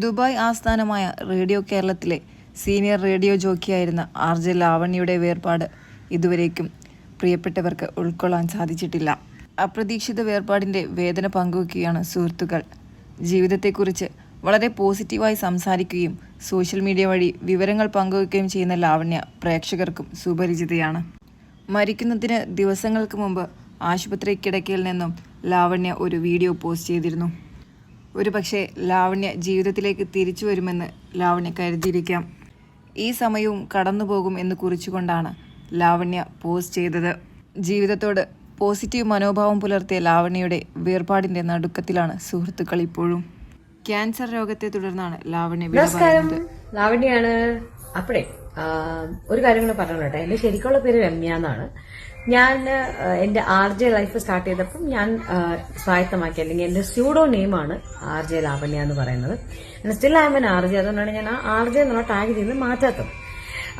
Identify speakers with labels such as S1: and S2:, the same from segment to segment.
S1: Dubai ആസ്ഥാനമായ radio കേരളത്തിലെ senior radio ജോക്കിയായിരുന്ന ആർ ജെ ലാവണ്യയുടെ വേർപാട് ഇതുവരേക്കും പ്രിയപ്പെട്ടവർക്ക് ഉൾക്കൊള്ളാൻ സാധിച്ചിട്ടില്ല. അപ്രതീക്ഷിത വേർപാടിന്റെ വേദന പങ്കുവയ്ക്കുകയാണ് സുഹൃത്തുക്കൾ. ജീവിതത്തെക്കുറിച്ച് വളരെ പോസിറ്റീവായി സംസാരിക്കുകയും സോഷ്യൽ മീഡിയ വഴി വിവരങ്ങൾ പങ്കുവയ്ക്കുകയും ചെയ്യുന്ന ലാവണ്യ പ്രേക്ഷകർക്കും സുപരിചിതയാണ്. മരിക്കുന്നതിന് ദിവസങ്ങൾക്ക് മുമ്പ് ആശുപത്രി കിടക്കയിൽ നിന്നും ലാവണ്യ ഒരു വീഡിയോ പോസ്റ്റ് ചെയ്തിരുന്നു. ഒരു പക്ഷേ ലാവണ്യ ജീവിതത്തിലേക്ക് തിരിച്ചു വരുമെന്ന് ലാവണ്യ കരുതിയിരിക്കാം. ഈ സമയവും കടന്നുപോകും എന്ന് കുറിച്ചുകൊണ്ടാണ് ലാവണ്യ പോസ്റ്റ് ചെയ്തത്. ജീവിതത്തോട് പോസിറ്റീവ് മനോഭാവം പുലർത്തിയ ലാവണ്യയുടെ വേർപാടിന്റെ നടുക്കത്തിലാണ് സുഹൃത്തുക്കൾ ഇപ്പോഴും. ക്യാൻസർ രോഗത്തെ തുടർന്നാണ് ലാവണ്യ
S2: ലാവണ്യാണ്. അപ്പഴേ. ഒരു കാര്യം കൂടെ പറഞ്ഞു കേട്ടോ. എന്റെ ശരിക്കുള്ള പേര് രമ്യ എന്നാണ്. ഞാൻ എന്റെ ആർ ജെ ലൈഫ് സ്റ്റാർട്ട് ചെയ്തപ്പം ഞാൻ സ്വായത്തമാക്കി. അല്ലെങ്കിൽ എന്റെ സ്യൂഡോ നെയിമാണ് ആർ ജെ ലാവണ്യ എന്ന് പറയുന്നത്. Still I am an R J. അതുകൊണ്ടാണ് ഞാൻ ആ ആർ ജെ എന്നുള്ള ടാഗ് ചെയ്ത് മാറ്റാത്തത്.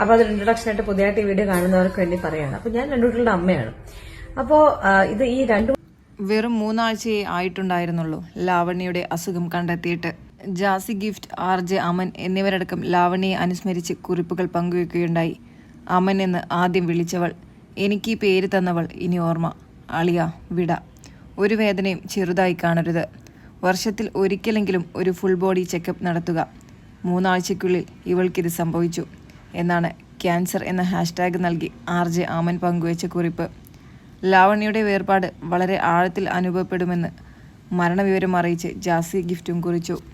S2: അപ്പൊ അതൊരു ഇൻട്രൊഡക്ഷൻ ആയിട്ട് പുതിയതായിട്ട് വീഡിയോ കാണുന്നവർക്ക് വേണ്ടി പറയാണ് അപ്പൊ ഞാൻ രണ്ടു കുട്ടികളുടെ അമ്മയാണ്. അപ്പോ ഇത് ഈ രണ്ടു
S1: വെറും മൂന്നാഴ്ചയെ ആയിട്ടുണ്ടായിരുന്നുള്ളൂ ലാവണ്യയുടെ അസുഖം കണ്ടെത്തിയിട്ട്. ജാസി ഗിഫ്റ്റ് ആർ ജെ അമൻ എന്നിവരടക്കം ലാവണിയെ അനുസ്മരിച്ച് കുറിപ്പുകൾ പങ്കുവെക്കുകയുണ്ടായി. അമൻ എന്ന് ആദ്യം വിളിച്ചവൾ എനിക്ക് ഈ പേര് തന്നവൾ ഇനി ഓർമ്മ അളിയ വിട. ഒരു വേദനയും ചെറുതായി കാണരുത്. വർഷത്തിൽ ഒരിക്കലെങ്കിലും ഒരു ഫുൾ ബോഡി ചെക്കപ്പ് നടത്തുക. മൂന്നാഴ്ചയ്ക്കുള്ളിൽ ഇവൾക്കിത് സംഭവിച്ചു എന്നാണ് ക്യാൻസർ എന്ന ഹാഷ്ടാഗ് നൽകി ആർ ജെ ആമൻ പങ്കുവച്ച കുറിപ്പ്. ലാവണിയുടെ വേർപാട് വളരെ ആഴത്തിൽ അനുഭവപ്പെടുമെന്ന് മരണവിവരം അറിയിച്ച് ജാസി ഗിഫ്റ്റും കുറിച്ചു.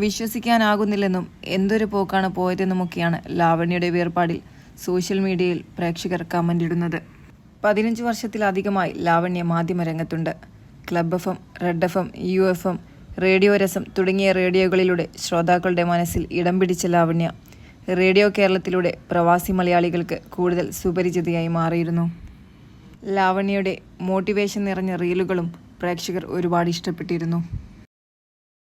S1: വിശ്വസിക്കാനാകുന്നില്ലെന്നും എന്തൊരു പോക്കാണ് പോയതെന്നുമൊക്കെയാണ് ലാവണ്യയുടെ വേർപാടിൽ സോഷ്യൽ മീഡിയയിൽ പ്രേക്ഷകർ കമന്റ് ഇടുന്നത് പതിനഞ്ച് വർഷത്തിലധികമായി Lavanya മാധ്യമരംഗത്തുണ്ട് club F M red F M U F M radio Rasam തുടങ്ങിയ റേഡിയോകളിലൂടെ ശ്രോതാക്കളുടെ മനസ്സിൽ ഇടം പിടിച്ച ലാവണ്യ റേഡിയോ കേരളത്തിലൂടെ പ്രവാസി മലയാളികൾക്ക് കൂടുതൽ സുപരിചിതയായി മാറിയിരുന്നു. ലാവണ്യയുടെ മോട്ടിവേഷൻ നിറഞ്ഞ റീലുകളും പ്രേക്ഷകർ ഒരുപാട് ഇഷ്ടപ്പെട്ടിരുന്നു.